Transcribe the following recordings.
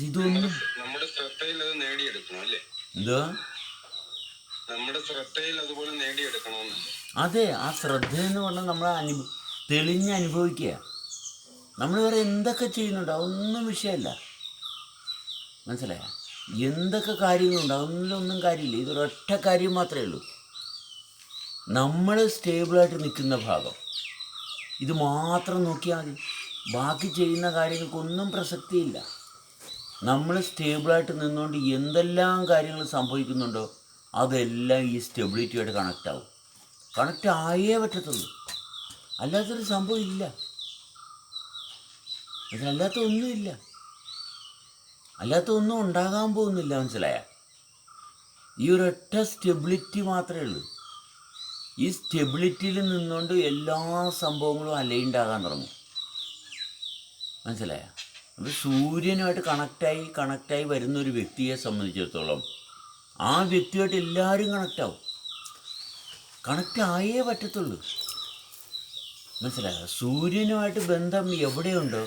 ഇതൊന്നും നമ്മുടെ ശ്രദ്ധയിൽ അത് നേടിയെടുക്കണം അല്ലേ? എന്തോ നമ്മുടെ ശ്രദ്ധയിൽ അതുപോലെ നേടിയെടുക്കണമെന്നല്ലേ അതെ ആ ശ്രദ്ധ എന്ന് പറഞ്ഞാൽ നമ്മൾ അനുഭ തെളിഞ്ഞ് അനുഭവിക്കുക. നമ്മൾ വേറെ എന്തൊക്കെ ചെയ്യുന്നുണ്ട്? അതൊന്നും വിഷയമല്ല. മനസ്സിലായ? എന്തൊക്കെ കാര്യങ്ങളുണ്ട്? അതൊന്നിലൊന്നും കാര്യമില്ല. ഇതൊരൊറ്റ കാര്യം മാത്രമേ ഉള്ളൂ. നമ്മൾ സ്റ്റേബിളായിട്ട് നിൽക്കുന്ന ഭാഗം. ഇത് മാത്രം നോക്കിയാൽ മതി. ബാക്കി ചെയ്യുന്ന കാര്യങ്ങൾക്കൊന്നും പ്രസക്തിയില്ല. നമ്മൾ സ്റ്റേബിളായിട്ട് നിന്നുകൊണ്ട് എന്തെല്ലാം കാര്യങ്ങൾ സംഭവിക്കുന്നുണ്ടോ അതെല്ലാം ഈ സ്റ്റെബിലിറ്റിയായിട്ട് കണക്റ്റ് ആവും കണക്റ്റ് ആയേ പറ്റത്തുള്ളൂ. അല്ലാത്തൊരു സംഭവം ഇല്ല. അതിനല്ലാത്ത ഒന്നുമില്ല അല്ലാത്ത ഒന്നും ഉണ്ടാകാൻ പോകുന്നില്ല മനസ്സിലായ? ഈ ഒരൊറ്റ സ്റ്റെബിലിറ്റി മാത്രമേ ഉള്ളൂ. ഈ സ്റ്റെബിലിറ്റിയിൽ നിന്നുകൊണ്ട് എല്ലാ സംഭവങ്ങളും അലൈൻഡ് ആകാൻ തുടങ്ങും. മനസ്സിലായ? അപ്പോൾ സൂര്യനുമായിട്ട് കണക്റ്റായി കണക്റ്റായി വരുന്ന ഒരു വ്യക്തിയെ സംബന്ധിച്ചിടത്തോളം ആ വ്യക്തിയായിട്ട് എല്ലാവരും കണക്റ്റാവും കണക്റ്റ് ആയേ പറ്റത്തുള്ളൂ. മനസ്സിലായോ? സൂര്യനുമായിട്ട് ബന്ധം എവിടെയുണ്ടോ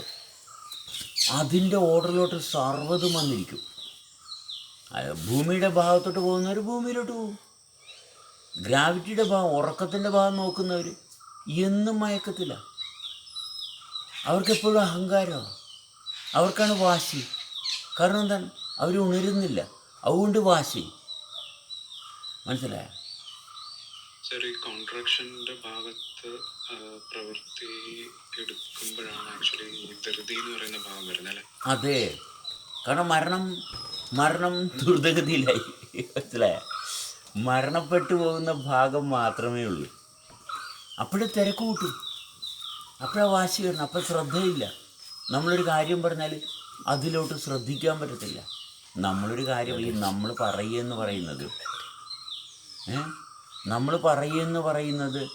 അതിന്റെ ഓർഡറിലോട്ട് സർവതും വന്നിരിക്കും. ഭൂമിയുടെ ഭാഗത്തോട്ട് പോകുന്നവർ ഭൂമിയിലോട്ട് പോകും. ഗ്രാവിറ്റിയുടെ ഭാഗം ഉറക്കത്തിന്റെ ഭാഗം നോക്കുന്നവർ എന്നും മയക്കത്തില്ല അവർക്കെപ്പോഴും അഹങ്കാരമാണ് അവർക്കാണ് വാശി. കാരണം എന്താണ്? അവർ ഉണരുന്നില്ല. അതുകൊണ്ട് വാശി. മനസ്സിലായോ? സർ ഈ കോൺട്രാക്ഷന്റെ ഭാഗത്ത് പ്രവൃത്തി എടുക്കുമ്പോഴാണ് ആക്ച്വലി ധൃതി എന്ന് പറയുന്ന ഭാഗം വരുന്നത് അല്ലേ? അതെ. കാരണം മരണം മരണം ദ്രുതഗതിയിലായി. മനസ്സിലായ? മരണപ്പെട്ടു പോകുന്ന ഭാഗം മാത്രമേ ഉള്ളൂ. അപ്പോഴേ തിരക്ക് കൂട്ടും. അപ്പോഴാ വാശി വരണം അപ്പോൾ ശ്രദ്ധയില്ല. നമ്മളൊരു കാര്യം പറഞ്ഞാൽ അതിലോട്ട് ശ്രദ്ധിക്കാൻ പറ്റത്തില്ല. നമ്മളൊരു കാര്യം ഈ നമ്മൾ പറയുമെന്ന് പറയുന്നത് നമ്മൾ പറയുമെന്ന് പറയുന്നത്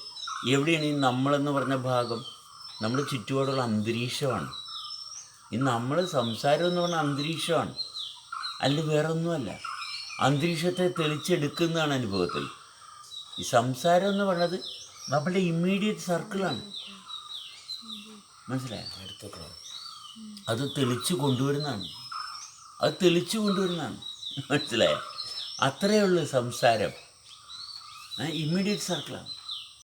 എവിടെയാണ്? ഈ നമ്മളെന്ന് പറഞ്ഞ ഭാഗം നമ്മുടെ ചുറ്റുപാടുള്ള അന്തരീക്ഷമാണ്. ഈ നമ്മൾ സംസാരം എന്ന് പറഞ്ഞ അന്തരീക്ഷമാണ്. അല്ല വേറെ ഒന്നുമല്ല അന്തരീക്ഷത്തെ തെളിച്ചെടുക്കുന്നതാണ് അനുഭവത്തിൽ. ഈ സംസാരം എന്ന് പറഞ്ഞത് നമ്മുടെ ഇമ്മീഡിയറ്റ് സർക്കിളാണ് മനസ്സിലായോ? അത് തെളിച്ച് കൊണ്ടുവരുന്നതാണ്. അത് തെളിച്ച് കൊണ്ടുവരുന്നതാണ്. മനസ്സിലായോ? അത്രയേ ഉള്ളൂ സംസാരം. ഇമ്മീഡിയറ്റ് സർക്കിളാണ്